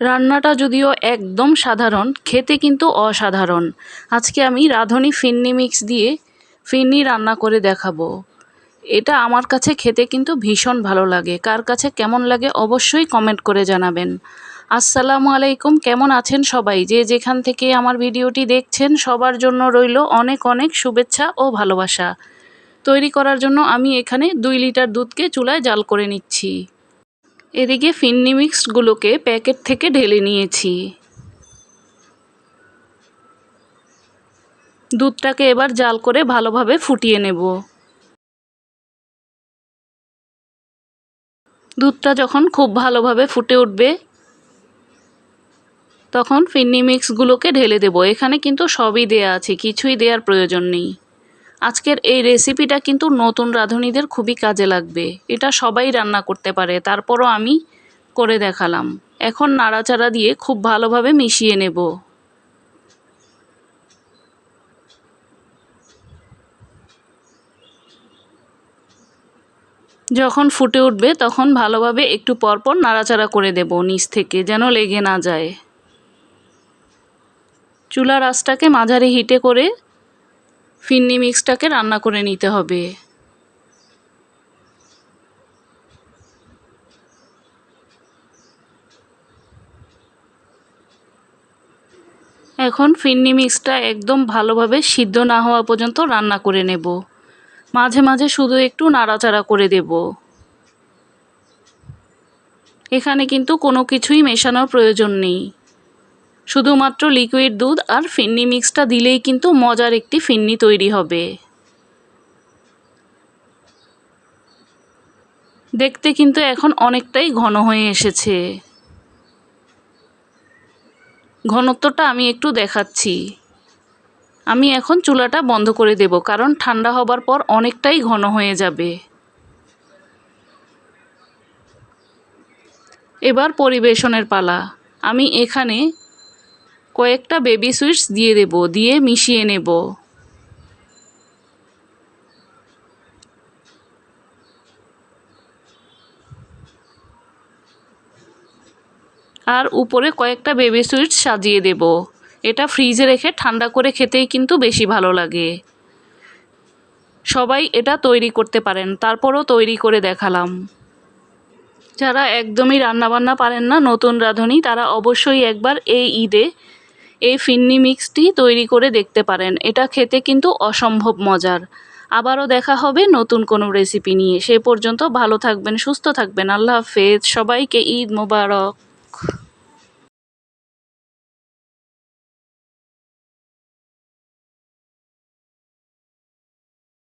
রান্নাটা যদিও একদম সাধারণ, খেতে কিন্তু অসাধারণ। আজকে আমি রাঁধুনি ফিন্নি মিক্স দিয়ে ফিন্নি রান্না করে দেখাবো। এটা আমার কাছে খেতে কিন্তু ভীষণ ভালো লাগে। কার কাছে কেমন লাগে অবশ্যই কমেন্ট করে জানাবেন। আসসালামু আলাইকুম, কেমন আছেন সবাই? যে যেখান থেকে আমার ভিডিওটি দেখছেন, সবার জন্য রইল অনেক অনেক শুভেচ্ছা ও ভালোবাসা। তৈরি করার জন্য আমি এখানে দুই লিটার দুধকে চুলায় জাল করে নিচ্ছি। এদিকে ফিন্নি মিক্সগুলোকে প্যাকেট থেকে ঢেলে নিয়েছি। দুধটাকে এবার জাল করে ভালোভাবে ফুটিয়ে নেব। দুধটা যখন খুব ভালোভাবে ফুটে উঠবে, তখন ফিন্নি মিক্সগুলোকে ঢেলে দেব। এখানে কিন্তু সবই দেয়া আছে, কিছুই দেওয়ার প্রয়োজন নেই। আজকের এই রেসিপিটা কিন্তু নতুন রাঁধুনিদের খুবই কাজে লাগবে। এটা সবাই রান্না করতে পারে, তারপরও আমি করে দেখালাম। এখন নাড়াচাড়া দিয়ে খুব ভালোভাবে মিশিয়ে নেব। যখন ফুটে উঠবে তখন ভালোভাবে একটু পরপর নাড়াচাড়া করে দেব নিচ থেকে, যেন লেগে না যায়। চুলার আঁচটাকে মাঝারি হিটে করে ফিন্নি মিক্সটাকে রান্না করে নিতে হবে। এখন ফিন্নি মিক্সটা একদম ভালোভাবে সিদ্ধ না হওয়া পর্যন্ত রান্না করে নেব। মাঝে মাঝে শুধু একটু নাড়াচাড়া করে দেব। এখানে কিন্তু কোনো কিছুই মেশানোর প্রয়োজন নেই। শুধুমাত্র লিকুইড দুধ আর ফিন্নি মিক্সটা দিলেই কিন্তু মজার একটি ফিন্নি তৈরি হবে। দেখতে কিন্তু এখন অনেকটাই ঘন হয়ে এসেছে। ঘনত্বটা আমি একটু দেখাচ্ছি। আমি এখন চুলাটা বন্ধ করে দেব কারণ ঠান্ডা হবার পর অনেকটাই ঘন হয়ে যাবে। এবার পরিবেশনের পালা। আমি এখানে কয়েকটা বেবি সুইটস দিয়ে দেব, দিয়ে মিশিয়ে নেব। আর উপরে কয়েকটা বেবি সুইটস সাজিয়ে দেব। এটা ফ্রিজে রেখে ঠান্ডা করে খেতেই কিন্তু বেশি ভালো লাগে। সবাই এটা তৈরি করতে পারেন, তারপরও তৈরি করে দেখালাম। যারা একদমই রান্নাবান্না পারেন না, নতুন রাঁধুনি, তারা অবশ্যই একবার এই ঈদে এই ফিন্নি মিক্সটি তৈরি করে দেখতে পারেন। এটা খেতে কিন্তু অসম্ভব মজার। আবারও দেখা হবে নতুন কোনো রেসিপি নিয়ে। সে পর্যন্ত ভালো থাকবেন, সুস্থ থাকবেন। আল্লাহ হাফেজ। সবাইকে ঈদ মোবারক।